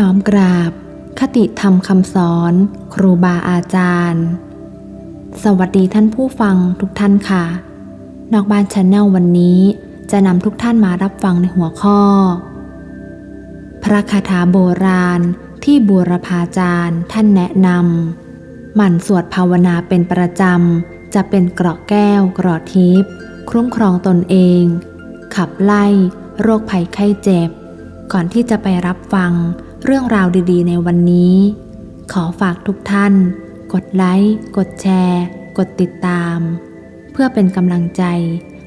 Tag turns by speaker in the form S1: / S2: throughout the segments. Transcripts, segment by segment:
S1: น้อมกราบ คติธรรมคำสอน ครูบาอาจารย์ สวัสดีท่านผู้ฟังทุกท่านค่ะ นอกบ้านชาแนลวันนี้จะนำทุกท่านมารับฟังในหัวข้อ พระคาถาโบราณที่บูรพาจารย์ท่านแนะนำหมั่นสวดภาวนาเป็นประจำ จะเป็นเกราะแก้วเกราะทิพย์คุ้มครองตนเอง ขับไล่ โรคภัยไข้เจ็บ ก่อนที่จะไปรับฟัง เรื่องราวดีๆ ในวันนี้ ขอฝากทุกท่าน กดไลค์ กดแชร์ กดติดตาม เพื่อเป็นกำลังใจ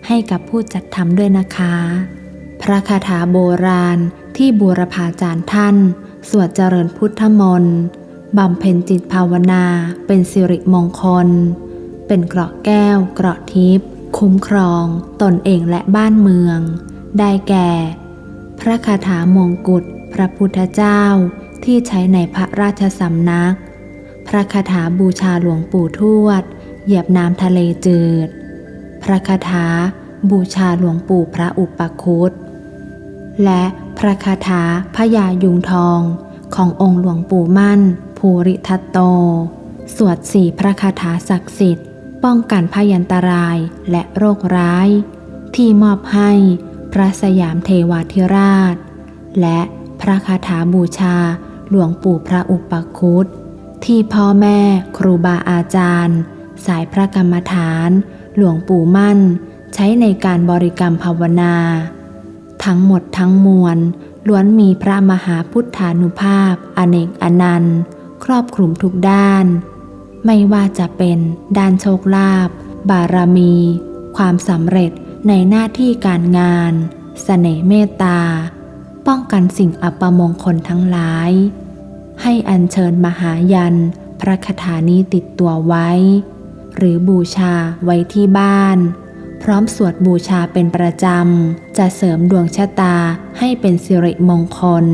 S1: ให้กับผู้จัดทำด้วยนะคะ พระคาถาโบราณที่บูรพาจารย์ท่าน สวดเจริญพุทธมนต์บำเพ็ญจิตภาวนา เป็นสิริมงคล เป็นเกราะแก้ว เกราะทิพย์คุ้มครองตนเองและบ้านเมือง ได้แก่ พระคาถามงกุฎ ระพุทธเจ้าที่ใช้ในพระราชสำนัก พระคาถาบูชาหลวงปู่ทวด เหยียบน้ำทะเลจืด พระคาถาบูชาหลวงปู่พระอุปคุตและพระคาถาพญายุงทองขององค์หลวงปู่มั่น ภูริทัตโต สวดสี่พระคาถาศักดิ์สิทธิ์ ป้องกันพยันตรายและโรคร้าย ที่มอบให้พระสยามเทวาธิราช และ ระคาถาบูชาหลวงปู่พระอุปคุตที่พ่อแม่ครูบาอาจารย์ สายพระกรรมฐาน หลวงปู่มั่น ใช้ในการบริกรรมภาวนา ทั้งหมดทั้งมวลล้วนมีพระมหาพุทธานุภาพ อเนกอนันต์ ครอบคลุมทุกด้าน ไม่ว่าจะเป็นด้านโชคลาภบารมี ความสำเร็จในหน้าที่การงานเสน่ห์เมตตา ป้องกันสิ่งอัปมงคลทั้งหลาย ให้อัญเชิญมหายัน พระคาถานี้ติดตัวไว้ หรือบูชาไว้ที่บ้าน พร้อมสวดบูชาเป็นประจำ จะเสริมดวงชะตาให้เป็นสิริมงคล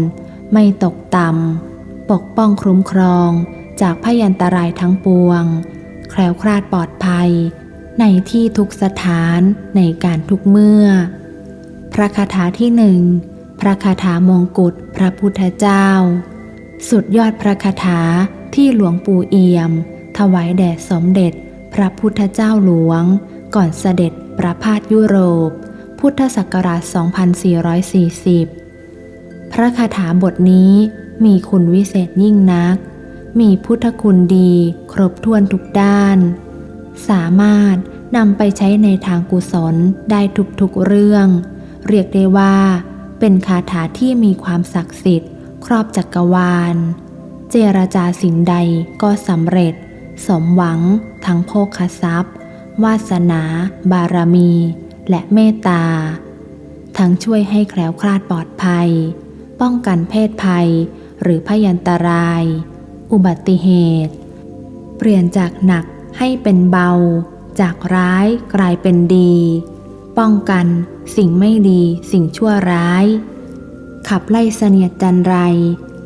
S1: ไม่ตกต่ำ ปกป้องคุ้มครองจากพยันตรายทั้งปวง แคล้วคลาดปลอดภัย ในที่ทุกสถานในการทุกเมื่อ พระคาถาที่หนึ่ง พระคาถามงกุฎพระพุทธเจ้า สุดยอดพระคาถาที่หลวงปู่เอี่ยม ถวายแด่สมเด็จ พระพุทธเจ้าหลวง ก่อนเสด็จประพาสยุโรป พุทธศักราช 2440 พระคาถาบทนี้มีคุณวิเศษยิ่งนัก มีพุทธคุณดีครบถ้วนทุกด้าน สามารถนำไปใช้ในทางกุศลได้ทุกๆเรื่อง เรียกได้ว่า เป็นคาถาที่มีความศักดิ์สิทธิ์ ครอบจักรวาล เจรจาสิ่งใดก็สำเร็จ สมหวัง ทั้งโภคทรัพย์ วาสนา บารมี และเมตตา ทั้งช่วยให้แคล้วคลาดปลอดภัย ป้องกันเพศภัย หรือพยันตราย อุบัติเหตุ เปลี่ยนจากหนักให้เป็นเบา จากร้ายกลายเป็นดี ป้องกัน สิ่งไม่ดีสิ่งชั่วร้าย ขับไล่เสนียดจันไร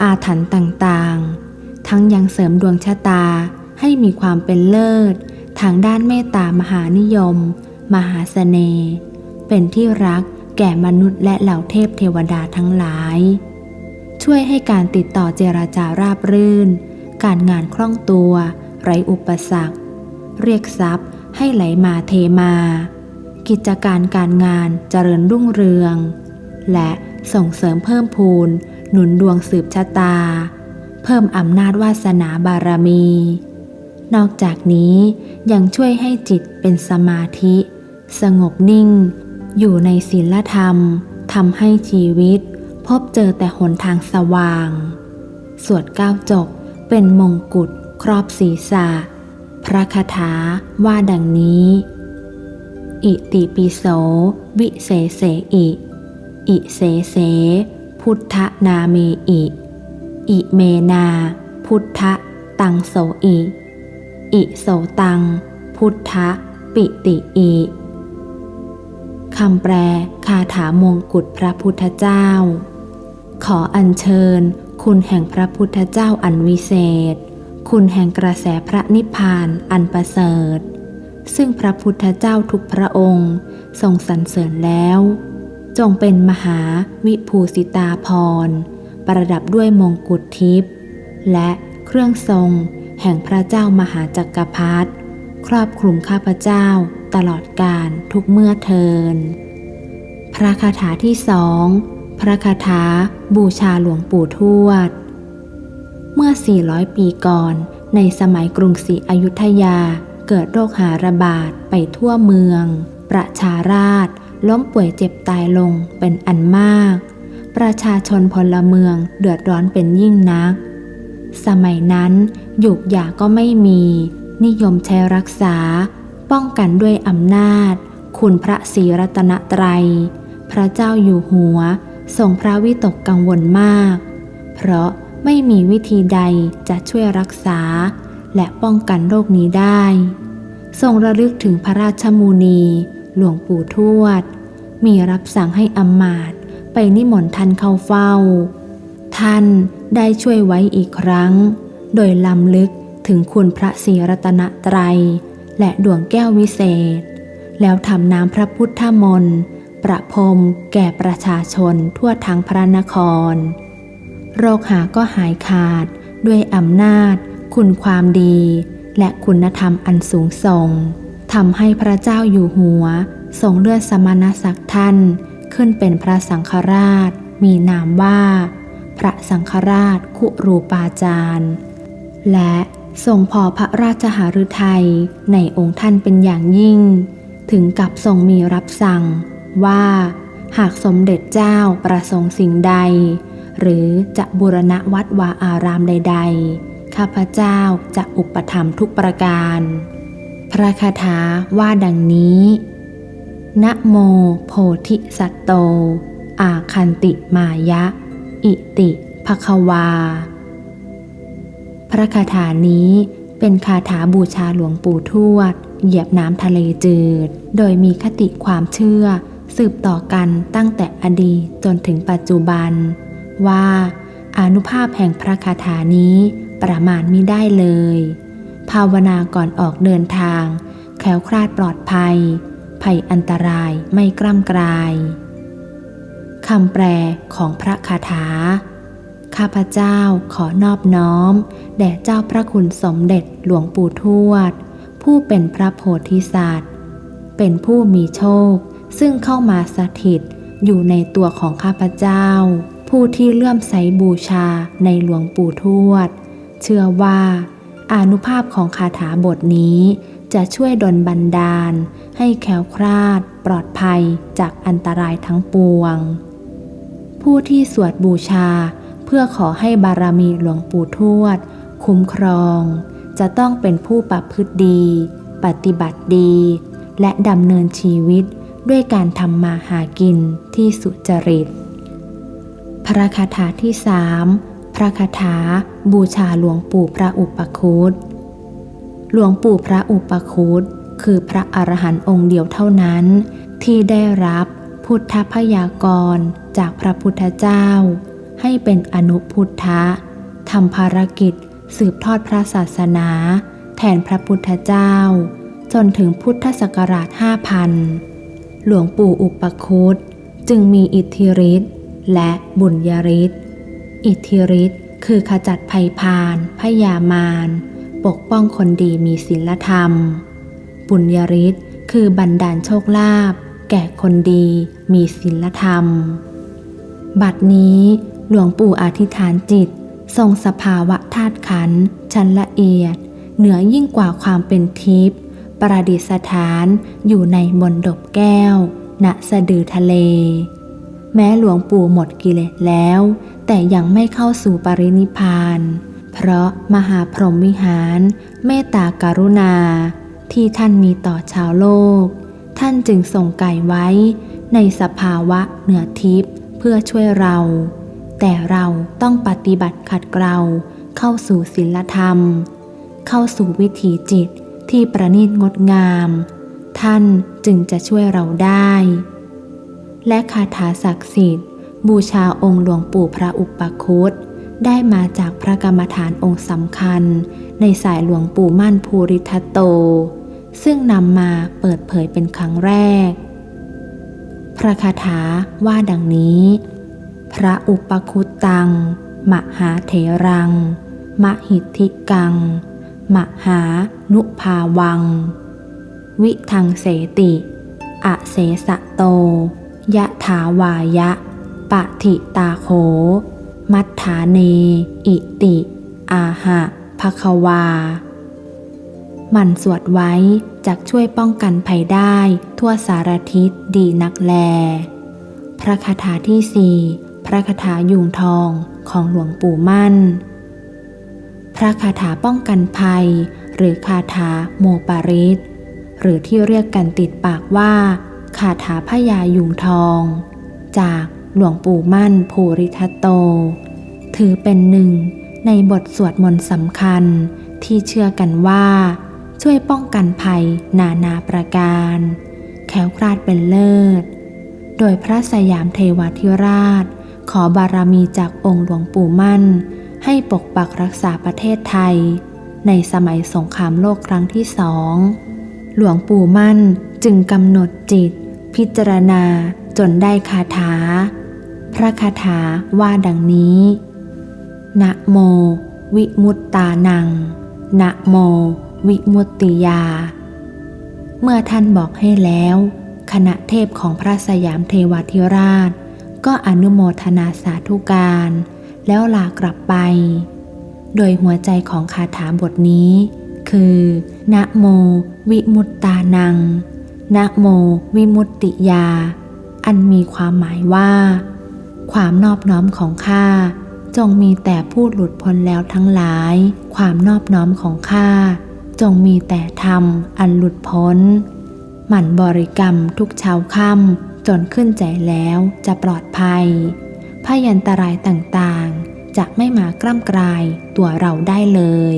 S1: อาถรรพ์ต่างๆ ทั้งยังเสริมดวงชะตาให้มีความเป็นเลิศ ทางด้านเมตตามหานิยม มหาเสน่ห์เป็นที่รักแก่มนุษย์และเหล่าเทพเทวดาทั้งหลาย ช่วยให้การติดต่อเจราจาราบรื่น การงานคล่องตัว ไร้อุปสรรค เรียกทรัพย์ให้ไหลมาเทมา กิจการการงานเจริญรุ่งเรือง และส่งเสริมเพิ่มพูน หนุนดวงสืบชะตา เพิ่มอำนาจวาสนาบารมี นอกจากนี้ยังช่วยให้จิตเป็นสมาธิ สงบนิ่ง อยู่ในศีลธรรมทำให้ชีวิต พบเจอแต่หนทางสว่าง สวดเก้าจบเป็นมงกุฎครอบศีรษะ พระคาถาว่าดังนี้ อิติปิโส วิเศเสอิ อิเสเส พุทธนาเมอิ อิเมนา พุทธตังโสอิ อิโสตัง พุทธปิติอิคำแปลคาถามงกุฎพระพุทธเจ้า ขออัญเชิญ คุณแห่งพระพุทธเจ้าอันวิเศษ คุณแห่งกระแสพระนิพพานอันประเสริฐ ซึ่งพระพุทธเจ้าทุกพระองค์ทรงสรรเสริญแล้ว จงเป็นมหาวิภูสิตาพร ประดับด้วยมงกุฎทิพย์และเครื่องทรงแห่งพระเจ้ามหาจักรพรรดิครอบคลุมข้าพเจ้าตลอดกาลทุกเมื่อเทิน พระคาถาที่สองพระคาถาบูชาหลวงปู่ทวด เมื่อ 400 ปีก่อนในสมัยกรุงศรีอยุธยา เกิดโรคหาระบาดไปทั่วเมือง ประชาราษฎร์ล้มป่วยเจ็บตายลงเป็นอันมาก ประชาชนพลเมืองเดือดร้อนเป็นยิ่งนัก สมัยนั้นหยุกยาก็ไม่มี นิยมใช้รักษา ป้องกันด้วยอำนาจ คุณพระศรีรัตนตรัย พระเจ้าอยู่หัวทรงพระวิตกกังวลมาก เพราะไม่มีวิธีใดจะช่วยรักษา และป้องกันโรคนี้ได้ ทรงระลึกถึงพระราชมูนี หลวงปู่ทวด มีรับสั่งให้อำมาตไปนิมนต์ท่านเข้าเฝ้า ท่านได้ช่วยไว้อีกครั้ง โดยลำลึกถึงคุณพระศรีรัตนตรัย และดวงแก้ววิเศษ แล้วทำน้ำพระพุทธมนต์ประพรมแก่ประชาชนทั่วทั้งพระนคร โรคหาก็หายขาดด้วยอำนาจ คุณความดี และคุณธรรมอันสูงส่งทำให้พระเจ้าอยู่หัวทรงเลื่อนสมณศักดิ์ท่าน ขึ้นเป็นพระสังฆราช มีนามว่า พระสังฆราชคุรูปาจารย์และทรงพอพระราชหฤทัยในองค์ท่านเป็นอย่างยิ่ง ถึงกับทรงมีรับสั่งว่า หากสมเด็จเจ้าประสงค์สิ่งใด หรือจะบูรณะวัดวาอารามใด ๆ ข้าพเจ้าจะอุปถัมภ์ทุกประการ พระคาถาว่าดังนี้ นะโมโพธิสัตโต อาคันติมายะ อิติภควา พระคาถานี้เป็นคาถาบูชาหลวงปู่ทวด เหยียบน้ำทะเลจืด โดยมีคติความเชื่อ สืบต่อกันตั้งแต่อดีตจนถึงปัจจุบัน ว่า อนุภาพแห่งพระคาถานี้ ประมาณมิได้เลย ภาวนาก่อนออกเดินทาง แคล้วคลาดปลอดภัย ภัยอันตรายไม่กล้ำกลายคำแปลของพระคาถา ข้าพเจ้าขอนอบน้อม แด่เจ้าพระคุณสมเด็จหลวงปู่ทวด ผู้เป็นพระโพธิสัตว์ เป็นผู้มีโชค ซึ่งเข้ามาสถิตอยู่ในตัวของข้าพเจ้า ผู้ที่เลื่อมใสบูชาในหลวงปู่ทวด เชื่อว่าอนุภาพของคาถาบทนี้จะช่วยดลบันดาล ให้แคล้วคลาด ปลอดภัยจากอันตรายทั้งปวง ผู้ที่สวดบูชาเพื่อขอให้บารมีหลวงปู่ทวด คุ้มครอง จะต้องเป็นผู้ประพฤติดี ปฏิบัติดี และดำเนินชีวิตด้วยการทำมาหากินที่สุจริต พระคาถาที่สาม พระคาถา บูชาหลวงปู่พระอุปคุตหลวงปู่พระอุปคุตคือพระอรหันต์องค์เดียวเท่านั้น ที่ได้รับพุทธพยากรจากพระพุทธเจ้า ให้เป็นอนุพุทธะทำภารกิจสืบทอดพระศาสนา แทนพระพุทธเจ้า จนถึงพุทธศักราช5,000 หลวงปู่อุปคุตจึงมีอิทธิฤทธิ์และบุญญาฤทธิ์ อิทธิฤทธิ์คือขจัดภัยพานพยามาร ปกป้องคนดีมีศีลธรรม บุญญฤทธิ์คือบันดาลโชคลาภแก่คนดีมีศีลธรรม บัดนี้หลวงปู่อธิษฐานจิต ทรงสภาวะธาตุขันชั้นละเอียด เหนือยิ่งกว่าความเป็นทิพย์ประดิษฐานอยู่ในมนดบแก้ว ณสะดือทะเล แม้หลวงปู่หมดกิเลสแล้ว แต่ยังไม่เข้าสู่ปรินิพาน เพราะมหาพรหมวิหาร เมตตาการุณา ที่ท่านมีต่อชาวโลก ท่านจึงส่งไก่ไว้ ในสภาวะเหนือทิพย์เพื่อช่วยเรา แต่เราต้องปฏิบัติขัดเกลาเข้าสู่ศีลธรรม เข้าสู่วิถีจิตที่ประณีตงดงาม ท่านจึงจะช่วยเราได้ และคาถาศักดิ์สิทธิ์ บูชาองค์หลวงปู่พระอุปคุตได้มาจากพระกรรมฐานองค์สำคัญ ในสายหลวงปู่มั่นภูริทัตโต ซึ่งนำมาเปิดเผยเป็นครั้งแรก พระคาถาว่าดังนี้ พระอุปคุตตัง มหาเถรัง มหิทธิกัง มหานุภาวัง วิทังเสติ อเสสะโต ยะถาวายะปะถิตาโข มัฏฐาเน อิติ อาหะภควาหมันสวดไว้จักช่วยป้องกันภัยได้ ทั่วสารทิศดีนักแล พระคาถาที่สี่พระคาถายุงทองของหลวงปู่มั่น พระคาถาป้องกันภัย หรือคาถาโมปาริสหรือที่เรียกกันติดปากว่า คาถาพญายุงทอง จากหลวงปู่มั่นภูริทัตโต ถือเป็นหนึ่งในบทสวดมนต์สำคัญที่เชื่อกันว่า ช่วยป้องกันภัยนานาประการ แขวคลาดเป็นเลิศ โดยพระสยามเทวาธิราช ขอบารมีจากองค์หลวงปู่มั่น ให้ปกปักรักษาประเทศไทย ในสมัยสงครามโลกครั้งที่สองหลวงปู่มั่นจึงกำหนดจิต พิจารณาจนได้คาถา พระคาถาว่าดังนี้ นะโม วิมุตตานัง นะโม วิมุตติยา เมื่อท่านบอกให้แล้ว คณะเทพของพระสยามเทวาธิราช ก็อนุโมทนาสาธุการ แล้วลากลับไป โดยหัวใจของคาถาบทนี้ คือ นะโม วิมุตตานัง นะโมวิมุตติยา อันมีความหมายว่า ความนอบน้อมของข้าจงมีแต่ผู้หลุดพ้นแล้วทั้งหลาย ความนอบน้อมของข้าจงมีแต่ธรรมอันหลุดพ้น หมั่นบริกรรมทุกเช้าค่ำจนขึ้นใจแล้วจะปลอดภัยพยันตรายต่างๆ จะไม่มากล้ำกลายตัวเราได้เลย